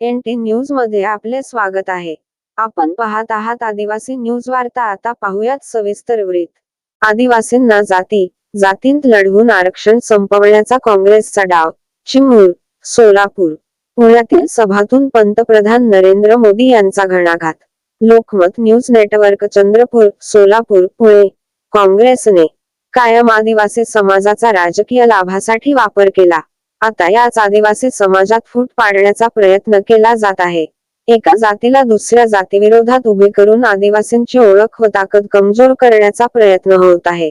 N T न्यूजमध्ये आपले स्वागत आहे. आपण पाहत आहात आदिवासी न्यूज वार्ता. आता पाहूयात सविस्तर वृत्त आदिवासींना जाती जातींत लढवून आरक्षण संपवण्याचा काँग्रेसचा डाव. चिमूर सोलापूर. पुण्यातील सभातून पंतप्रधान नरेंद्र मोदी यांचा घणाघात. Lokmat news network Chandrapur Solapur Pune. काँग्रेसने कायम आदिवासी समाजाचा राजकीय लाभासाठी वापर केला. आता याच आदिवासी समाजात फूट पाडण्याचा प्रयत्न केला जात आहे. एका जातीला दुसऱ्या जातीविरोधात उभे करून आदिवासींची ओळख व ताकद कमजोर करण्याचा प्रयत्न होत आहे.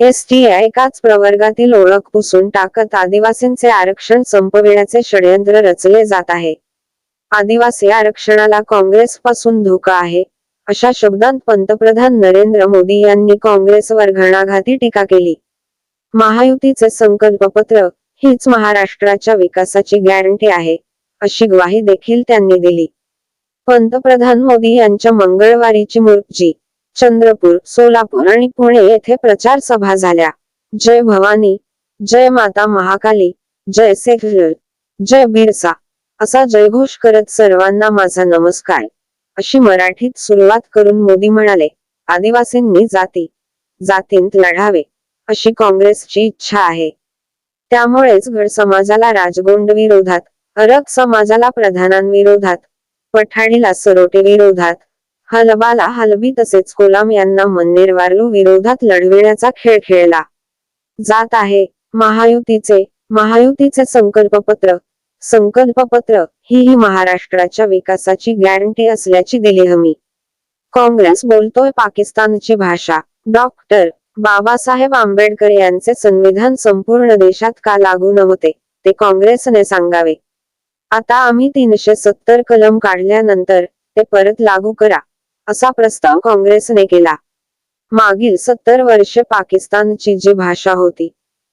एस टी एकाच प्रवर्गातील ओळख पुसून टाकत आदिवासींचे आरक्षण संपविण्याचे षडयंत्र रचले जात आहे. आदिवासी आरक्षणाला काँग्रेस पासून धोका आहे अशा शब्दांत पंतप्रधान नरेंद्र मोदी यांनी काँग्रेसवर घणाघाती टीका केली. महायुतीचे संकल्पपत्र हीच महाराष्ट्राच्या विकासाची गॅरंटी आहे अशी ग्वाही देखील त्यांनी दिली. पंतप्रधान मोदी यांच्या मंगळवारीची मूर्ती चंद्रपूर सोलापूर आणि पुणे येथे प्रचार सभा झाल्या. जय भवानी जय माता महाकाली जय सेक्युलर जय बिरसा असा जयघोष करत सर्वांना माझा नमस्कार अशी मराठीत सुरुवात करून मोदी म्हणाले आदिवासींनी जाती जातींत लढावे अशी काँग्रेसची इच्छा आहे. त्यामुळेच गड समाजाला राजगोंड विरोधात अरब समाजाला प्रधानांविरोधात पठाणीला सरोटे विरोधात हलबाला हलबी तसेच कोलाम यांना मन्नेर वारलू विरोधात लढविण्याचा खेळ खेळला. जात आहे महायुतीचे महायुतीचे संकल्पपत्र संकल्पपत्र ही ही महाराष्ट्राच्या विकासाची गॅरंटी असल्याची दिली हमी. काँग्रेस बोलतोय पाकिस्तानची भाषा डॉक्टर बाबासाहेब आंबेडकर यांचे संविधान संपूर्ण देशात का लागू नव्हते ते काँग्रेसने सांगावे. आता आम्ही तीनशे सत्तर कलम काढल्यानंतर ते परत लागू करा असा प्रस्ताव काँग्रेसने केला. मागील सत्तर वर्षे पाकिस्तानची जी भाषा होती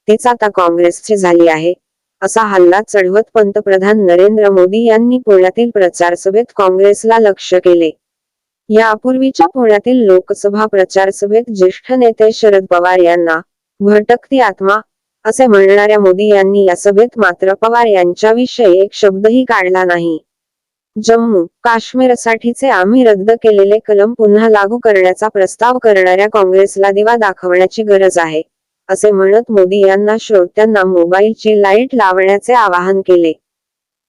तीच आता काँग्रेसची झाली आहे असा हल्ला चढवत पंतप्रधान नरेंद्र मोदी यांनी पुण्यातील प्रचार सभेत काँग्रेसला लक्ष केले. यापूर्वीच्या पुण्यातील लोकसभा प्रचार सभेत ज्येष्ठ नेते शरद पवार यांना भटकती आत्मा असे म्हणणाऱ्या मोदी यांनी या सभेत मात्र पवार यांच्याविषयी एक शब्दही काढला नाही. जम्मू काश्मीरसाठीचे आम्ही रद्द केलेले कलम पुन्हा लागू करण्याचा प्रस्ताव करणाऱ्या काँग्रेसला दिवा दाखवण्याची गरज आहे असे म्हणत मोदी यांना श्रोत्यांना मोबाईलची लाइट लावण्याचे आवाहन केले.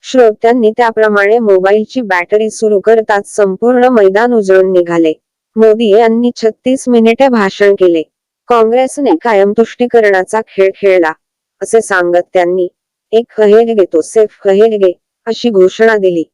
श्रोत्यांनी त्याप्रमाणे मोबाईलची बॅटरी सुरू करताच संपूर्ण मैदान उजळून निघाले. मोदी यांनी छत्तीस मिनिटे भाषण केले. काँग्रेसने कायम तुष्टीकरणाचा खेळ खेळला. असे सांगत त्यांनी एक खहेर गे तो सेफ खहेर गे अशी घोषणा दिली.